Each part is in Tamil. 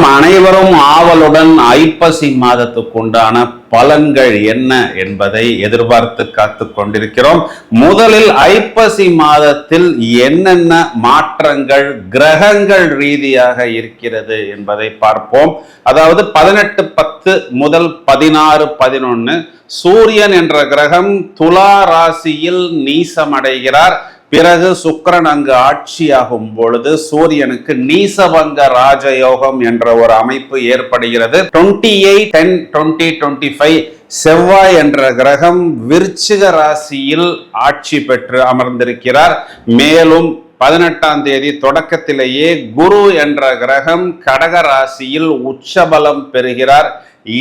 நாம் அனைவரும் ஆவலுடன் ஐப்பசி மாதத்துக்குண்டான பலன்கள் என்ன என்பதை எதிர்பார்த்து காத்து கொண்டிருக்கிறோம். முதலில் ஐப்பசி மாதத்தில் என்னென்ன மாற்றங்கள் கிரகங்கள் ரீதியாக இருக்கிறது என்பதை பார்ப்போம். அதாவது பதினெட்டு பத்து முதல் பதினாறு பதினொன்னு சூரியன் என்ற கிரகம் துலா ராசியில் நீசமடைகிறார். பிறகு சுக்கரன் அங்கு ஆட்சியாகும் பொழுது சூரியனுக்கு நீசபங்க ராஜயோகம் என்ற ஒரு அமைப்பு ஏற்படுகிறது. Twenty eight ten twenty twenty five செவ்வாய் என்ற கிரகம் விருச்சிக ராசியில் ஆட்சி பெற்று அமர்ந்திருக்கிறார். மேலும் பதினெட்டாம் தேதி தொடக்கத்திலேயே குரு என்ற கிரகம் கடக ராசியில் உச்சபலம் பெறுகிறார்.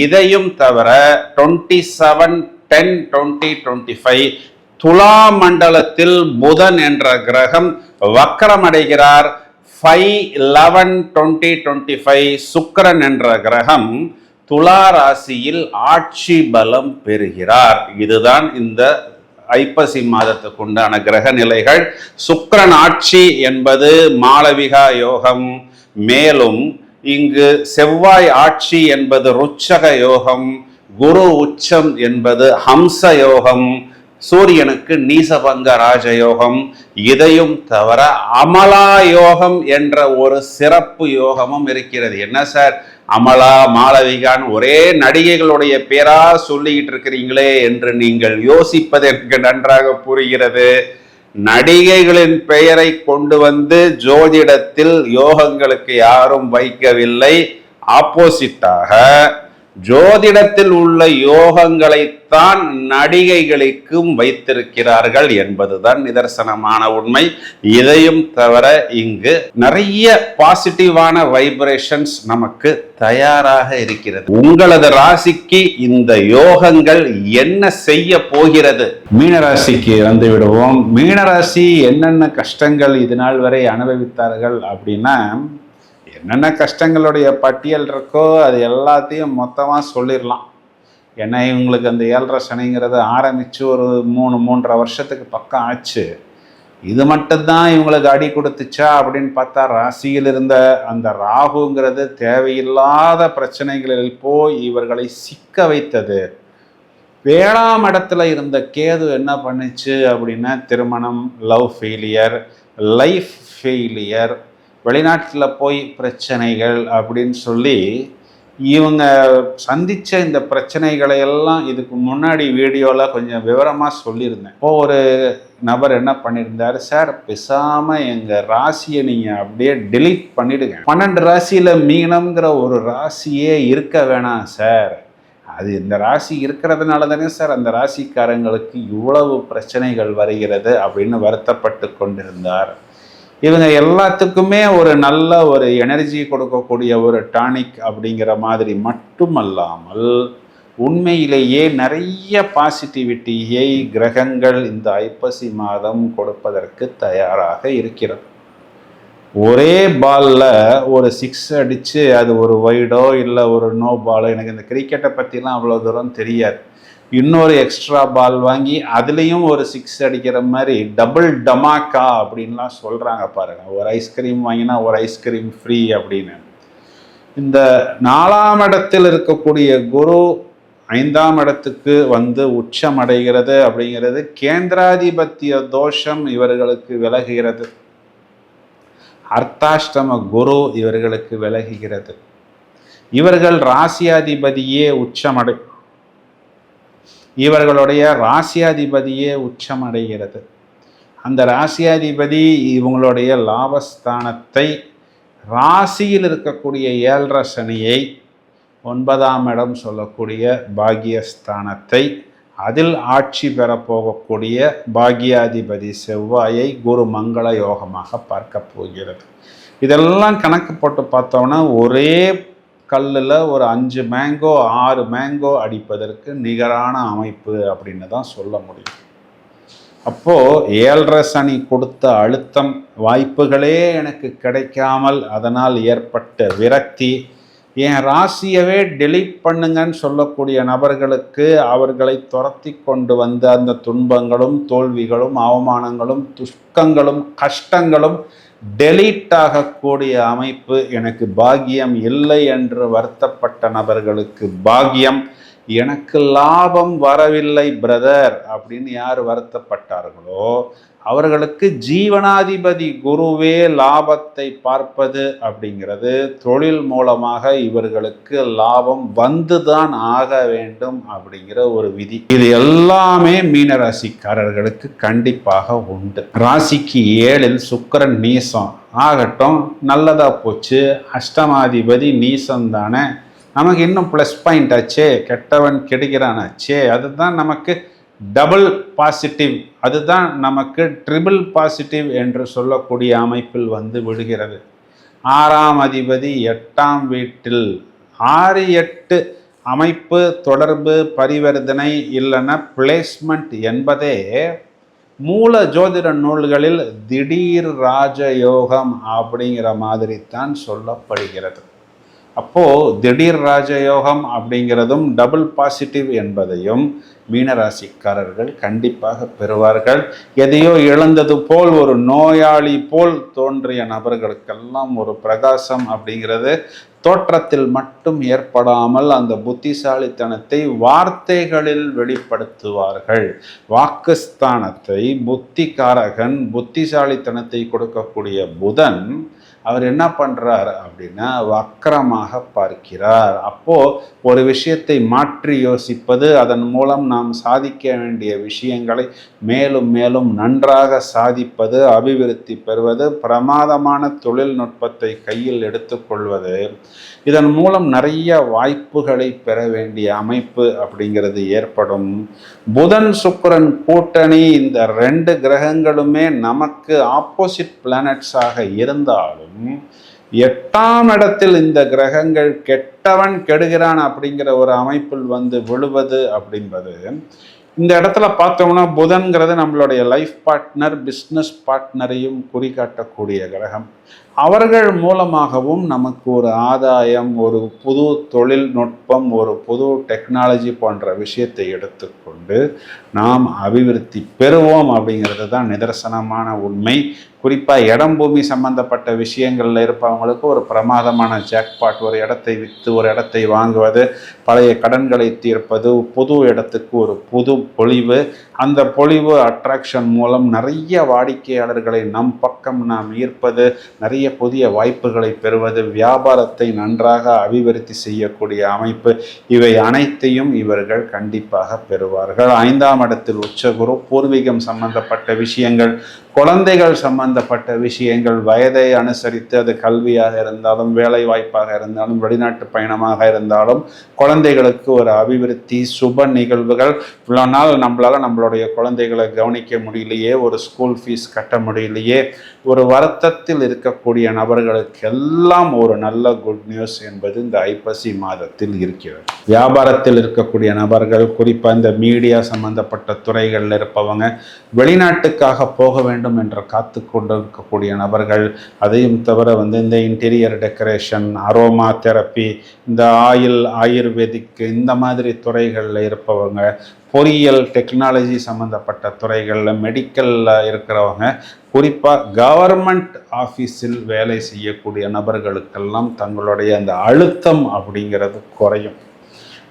இதையும் தவிர twenty seven ten twenty twenty five துலா மண்டலத்தில் புதன் என்ற கிரகம் வக்கரமடைகிறார். Five eleven twenty twenty five சுக்கரன் என்ற கிரகம் துலா ராசியில் ஆட்சி பலம் பெறுகிறார். இதுதான் இந்த ஐப்பசி மாதத்துக்கு உண்டான கிரக நிலைகள். சுக்கரன் ஆட்சி என்பது மாளவிகா யோகம். மேலும் இங்கு செவ்வாய் ஆட்சி என்பது ருச்சக யோகம். குரு உச்சம் என்பது ஹம்ச யோகம். சூரியனுக்கு நீசபங்க ராஜயோகம் இதையும் தவிர அமலா யோகம் என்ற ஒரு சிறப்பு யோகமும் இருக்கிறது. என்ன சார்? அமலா மாளவிகான் ஒரே நடிகைகளுடைய பேரா சொல்லிக்கிட்டு இருக்கிறீங்களே என்று நீங்கள் யோசிப்பதற்கு எனக்கு நன்றாக புரிகிறது. நடிகைகளின் பெயரை கொண்டு வந்து ஜோதிடத்தில் யோகங்களுக்கு யாரும் வைக்கவில்லை. ஆப்போசிட்டாக ஜோதிடத்தில் உள்ள யோகங்களைத்தான் நடிகைகளுக்கும் வைத்திருக்கிறார்கள் என்பதுதான் நிதர்சனமான உண்மை. இதையும் தவிர இங்கு நிறைய பாசிட்டிவான வைப்ரேஷன்ஸ் நமக்கு தயாராக இருக்கிறது. உங்களது ராசிக்கு இந்த யோகங்கள் என்ன செய்ய போகிறது? மீனராசிக்கு வந்து விடுவோம். மீனராசி என்னென்ன கஷ்டங்கள் இது நாள் வரை அனுபவித்தார்கள் அப்படின்னா என்னென்ன கஷ்டங்களுடைய பட்டியல் இருக்கோ அது எல்லாத்தையும் மொத்தமாக சொல்லிடலாம் ஏன்னா இவங்களுக்கு அந்த ஏழரை சனிங்கிறது ஆரம்பித்து ஒரு மூணு மூன்றரை வருஷத்துக்கு பக்கம் ஆச்சு. இது மட்டும்தான் இவங்களுக்கு அடி கொடுத்துச்சா அப்படின்னு பார்த்தா ராசியில் இருந்த அந்த ராகுங்கிறது தேவையில்லாத பிரச்சனைகளில் போய் இவர்களை சிக்க வைத்தது. வேளாம் இடத்துல இருந்த கேது என்ன பண்ணுச்சு அப்படின்னா திருமணம் லவ் ஃபெயிலியர் லைஃப் ஃபெயிலியர் வெளிநாட்டில் போய் பிரச்சனைகள் அப்படின்னு சொல்லி இவங்க சந்தித்த இந்த பிரச்சனைகளை எல்லாம் இதுக்கு முன்னாடி வீடியோவில் கொஞ்சம் விவரமாக சொல்லியிருந்தேன். இப்போ ஒரு நபர் என்ன பண்ணியிருந்தார்? சார் பேசாமல் எங்கள் ராசியை நீங்கள் அப்படியே டிலீட் பண்ணிவிடுங்க பன்னெண்டு ராசியில் மீனம்ங்கிற ஒரு ராசியே இருக்க வேணாம் சார். அது இந்த ராசி இருக்கிறதுனால தானே சார் அந்த ராசிக்காரங்களுக்கு இவ்வளவு பிரச்சனைகள் வருகிறது அப்படின்னு வருத்தப்பட்டு கொண்டிருந்தார். இவங்க எல்லாத்துக்குமே ஒரு நல்ல ஒரு எனர்ஜி கொடுக்கக்கூடிய ஒரு டானிக் அப்படிங்கிற மாதிரி மட்டுமல்லாமல் உண்மையிலேயே நிறைய பாசிட்டிவிட்டியை கிரகங்கள் இந்த ஐப்பசி மாதம் கொடுப்பதற்கு தயாராக இருக்கிறது. ஒரே பாலில் ஒரு சிக்ஸ் அடித்து அது ஒரு வைடோ இல்லை ஒரு நோ பாலோ எனக்கு இந்த கிரிக்கெட்டை பற்றிலாம் அவ்வளோ தூரம் தெரியாது. இன்னொரு எக்ஸ்ட்ரா பால் வாங்கி அதுலேயும் ஒரு சிக்ஸ் அடிக்கிற மாதிரி டபுள் டமாக்கா அப்படின்லாம் சொல்கிறாங்க பாருங்கள் ஒரு ஐஸ்கிரீம் வாங்கினா ஒரு ஐஸ்கிரீம் ஃப்ரீ அப்படின்னு. இந்த நாலாம் இடத்தில் இருக்கக்கூடிய குரு ஐந்தாம் இடத்துக்கு வந்து உச்சம் அடைகிறது அப்படிங்கிறது கேந்திராதிபத்திய தோஷம் இவர்களுக்கு விலகுகிறது. அர்த்தாஷ்டம குரு இவர்களுக்கு விலகுகிறது. இவர்கள் ராசியாதிபதியே உச்சமடை இவர்களுடைய ராசியாதிபதியே உச்சமடைகிறது. அந்த ராசியாதிபதி இவங்களுடைய லாபஸ்தானத்தை ராசியில் இருக்கக்கூடிய ஏழரை சனியை ஒன்பதாம் இடம் சொல்லக்கூடிய பாகியஸ்தானத்தை அதில் ஆட்சி பெறப்போகக்கூடிய பாகியாதிபதி செவ்வாயை குரு மங்கள யோகமாக பார்க்க போகிறது. இதெல்லாம் கணக்கு போட்டு பார்த்தோம்னா ஒரே கல்லில் ஒரு அஞ்சு மேங்கோ ஆறு மேங்கோ அடிப்பதற்கு நிகரான அமைப்பு அப்படின்னு தான் சொல்ல முடியும். அப்போது ஏழரை சனி கொடுத்த அழுத்தம் வாய்ப்புகளே எனக்கு கிடைக்காமல் அதனால் ஏற்பட்ட விரக்தி என் ராசியவே டெலீட் பண்ணுங்கன்னு சொல்லக்கூடிய நபர்களுக்கு அவர்களை துரத்தி கொண்டு வந்த அந்த துன்பங்களும் தோல்விகளும் அவமானங்களும் துஷ்கங்களும் கஷ்டங்களும் டெலீட் ஆகக்கூடிய அமைப்பு எனக்கு பாக்கியம் இல்லை என்று வருத்தப்பட்ட நபர்களுக்கு பாக்கியம். எனக்கு லாபம் வரவில்லை பிரதர் அப்படின்னு யார் வருத்தப்பட்டார்களோ அவர்களுக்கு ஜீவனாதிபதி குருவே லாபத்தை பார்ப்பது அப்படிங்கிறது தொழில் மூலமாக இவர்களுக்கு லாபம் வந்துதான் ஆக வேண்டும் அப்படிங்கிற ஒரு விதி. இது எல்லாமே மீன ராசிக்காரர்களுக்கு கண்டிப்பாக உண்டு. ராசிக்கு ஏழில் சுக்கரன் நீசம். ஆகட்டும் நல்லதா போச்சு. அஷ்டமாதிபதி நீசம் தானே நமக்கு இன்னும் ப்ளஸ் பாயிண்ட் ஆச்சே கெட்டவன் கெடுகிறான் ஆச்சே அதுதான் நமக்கு டபுள் பாசிட்டிவ் அதுதான் நமக்கு ட்ரிபிள் பாசிட்டிவ் என்று சொல்லக்கூடிய அமைப்பில் வந்து விடுகிறது. ஆறாம் அதிபதி எட்டாம் வீட்டில் ஆறு எட்டு அமைப்பு தொடர்பு பரிவர்த்தனை இல்லைன்னா பிளேஸ்மெண்ட் என்பதே மூல ஜோதிட நூல்களில் திடீர் ராஜயோகம் அப்படிங்கிற மாதிரி தான் சொல்லப்படுகிறது. அப்போது திடீர் ராஜயோகம் அப்படிங்கிறதும் டபுள் பாசிட்டிவ் என்பதையும் மீனராசிக்காரர்கள் கண்டிப்பாக பெறுவார்கள். எதையோ இழந்தது போல் ஒரு நோயாளி போல் தோன்றிய நபர்களுக்கெல்லாம் ஒரு பிரகாசம் அப்படிங்கிறது தோற்றத்தில் மட்டும் ஏற்படாமல் அந்த புத்திசாலித்தனத்தை வார்த்தைகளில் வெளிப்படுத்துவார்கள். வாக்குஸ்தானத்தை புத்திகாரகன் புத்திசாலித்தனத்தை கொடுக்கக்கூடிய புதன் அவர் என்ன பண்றார் அப்படின்னா வக்கரமாக பார்க்கிறார். அப்போ ஒரு விஷயத்தை மாற்றி யோசிப்பது அதன் மூலம் நாம் சாதிக்க வேண்டிய விஷயங்களை மேலும் மேலும் நன்றாக சாதிப்பது அபிவிருத்தி பெறுவது பிரமாதமான தொழில்நுட்பத்தை கையில் எடுத்துக்கொள்வது இதன் மூலம் நிறைய வாய்ப்புகளை பெற வேண்டிய அமைப்பு அப்படிங்கிறது ஏற்படும். புதன் சுக்கரன் கூட்டணி இந்த ரெண்டு கிரகங்களுமே நமக்கு ஆப்போசிட் பிளானட்ஸாக இருந்தாலும் எட்டாம் இடத்தில் இந்த கிரகங்கள் கெட்டவன் கெடுகிறான் அப்படிங்கிற ஒரு அமைப்பில் வந்து விழுவது அப்படின்பது இந்த இடத்துல பார்த்தோம்னா புதன்கிறது நம்மளுடைய லைஃப் பார்ட்னர் பிஸ்னஸ் பார்ட்னரையும் குறிகாட்டக்கூடிய கிரகம். அவர்கள் மூலமாகவும் நமக்கு ஒரு ஆதாயம் ஒரு புது தொழில்நுட்பம் ஒரு புது டெக்னாலஜி போன்ற விஷயத்தை எடுத்துக்கொண்டு நாம் அபிவிருத்தி பெறுவோம் அப்படிங்கிறது தான் நிதர்சனமான உண்மை. குறிப்பாக இடம் பூமி சம்பந்தப்பட்ட விஷயங்களில் இருப்பவங்களுக்கு ஒரு பிரமாதமான ஜாக்பாட் ஒரு இடத்தை விற்று ஒரு இடத்தை வாங்குவது பழைய கடன்களை தீர்ப்பது புது இடத்துக்கு ஒரு புது பொழிவு அந்த பொழிவு அட்ராக்ஷன் மூலம் நிறைய வாடிக்கையாளர்களை நம் பக்கம் நாம் ஈர்ப்பது நிறைய புதிய வாய்ப்புகளை பெறுவது வியாபாரத்தை நன்றாக அபிவிருத்தி செய்யக்கூடிய அமைப்பு. இவை அனைத்தையும் இவர்கள் கண்டிப்பாக பெறுவார்கள். ஐந்தாம் இடத்தில் உச்சகுரு பூர்வீகம் சம்பந்தப்பட்ட விஷயங்கள் குழந்தைகள் சம்பந்தப்பட்ட விஷயங்கள் வயதை அனுசரித்து அது கல்வியாக இருந்தாலும் வேலை வாய்ப்பாக இருந்தாலும் வெளிநாட்டு பயணமாக இருந்தாலும் குழந்தைகளுக்கு ஒரு அபிவிருத்தி சுப நிகழ்வுகள். இவ்வளோ நாள் நம்மளால் நம்மளுடைய குழந்தைகளை கவனிக்க முடியலையே ஒரு ஸ்கூல் ஃபீஸ் கட்ட முடியலையே. ஒரு வருத்தத்தில் இருக்கக்கூடிய நபர்களுக்கு எல்லாம் ஒரு நல்ல குட் நியூஸ் என்பது இந்த ஐப்பசி மாதத்தில் இருக்கிறது. வியாபாரத்தில் இருக்கக்கூடிய நபர்கள் குறிப்பாக இந்த மீடியா சம்பந்தப்பட்ட துறைகளில் இருப்பவங்க வெளிநாட்டுக்காக போக வேண்டும் என்று காத்து கொண்டிருக்கக்கூடிய நபர்கள் அதையும் தவிர வந்து இந்த இன்டீரியர் டெக்கரேஷன் அரோமா தெரப்பி இந்த ஆயில் ஆயுர்வேதிக் இந்த மாதிரி துறைகளில் இருப்பவங்க பொறியியல் டெக்னாலஜி சம்மந்தப்பட்ட துறைகளில் மெடிக்கலில் இருக்கிறவங்க குறிப்பாக கவர்மெண்ட் ஆஃபீஸில் வேலை செய்யக்கூடிய நபர்களுக்கெல்லாம் தங்களுடைய அந்த அழுத்தம் அப்படிங்கிறது குறையும்.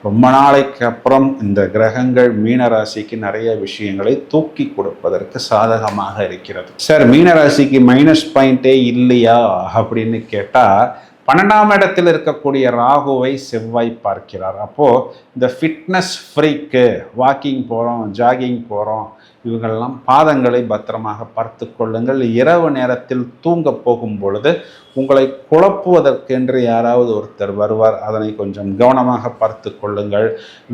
ரொம்ப நாளைக்கு அப்புறம் இந்த கிரகங்கள் மீனராசிக்கு நிறைய விஷயங்களை தூக்கி கொடுப்பதற்கு சாதகமாக இருக்கிறது. சார் மீனராசிக்கு மைனஸ் பாயிண்டே இல்லையா அப்படின்னு கேட்டால் பன்னெண்டாம் இடத்தில் இருக்கக்கூடிய ராகுவை செவ்வாய் பார்க்கிறார். அப்போது இந்த ஃபிட்னஸ் ஃப்ரீக்கு வாக்கிங் போகிறோம் ஜாகிங் போகிறோம் இவங்களெல்லாம் பாதங்களை பத்திரமாக பார்த்து கொள்ளுங்கள். இரவு நேரத்தில் தூங்க போகும் பொழுது உங்களை குழப்புவதற்கென்று யாராவது ஒருத்தர் வருவார். அதனை கொஞ்சம் கவனமாக பார்த்து கொள்ளுங்கள்.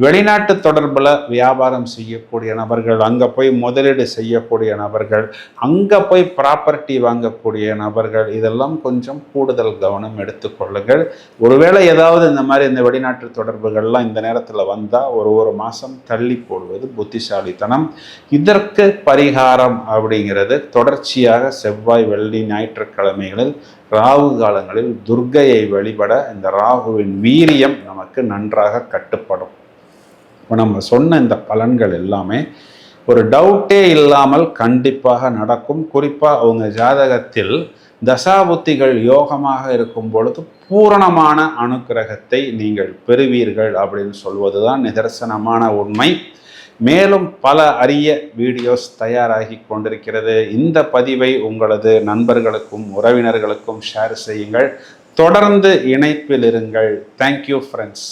வெளிநாட்டு தொடர்பில் வியாபாரம் செய்யக்கூடிய நபர்கள் அங்கே போய் முதலீடு செய்யக்கூடிய நபர்கள் அங்கே போய் ப்ராப்பர்ட்டி வாங்கக்கூடிய நபர்கள் இதெல்லாம் கொஞ்சம் கூடுதல் கவனம் எடுத்துக்கொள்ளுங்கள் ஒருவேளை ஏதாவது இந்த மாதிரி இந்த வெளிநாட்டு தொடர்புகள்லாம் இந்த நேரத்தில் வந்தால் ஒரு ஒரு மாதம் தள்ளி போடுவது புத்திசாலித்தனம். இதற்கு இதற்கு பரிகாரம் அப்படிங்கிறது தொடர்ச்சியாக செவ்வாய் வெள்ளி ஞாயிற்றுக்கிழமைகளில் ராகு காலங்களில் துர்கையை வழிபட இந்த ராகுவின் வீரியம் நமக்கு நன்றாக கட்டுப்படும். இப்போ நம்ம சொன்ன இந்த பலன்கள் எல்லாமே ஒரு டவுட்டே இல்லாமல் கண்டிப்பாக நடக்கும். குறிப்பாக அவங்க ஜாதகத்தில் தசாபுத்திகள் யோகமாக இருக்கும் பொழுது பூரணமான அனுக்கிரகத்தை நீங்கள் பெறுவீர்கள் அப்படின்னு சொல்வதுதான் நிதர்சனமான உண்மை. மேலும் பல அரிய வீடியோஸ் தயாராகி கொண்டிருக்கிறது. இந்த பதிவை உங்களது நண்பர்களுக்கும் உறவினர்களுக்கும் ஷேர் செய்யுங்கள். தொடர்ந்து இணைப்பில் இருங்கள். Thank you friends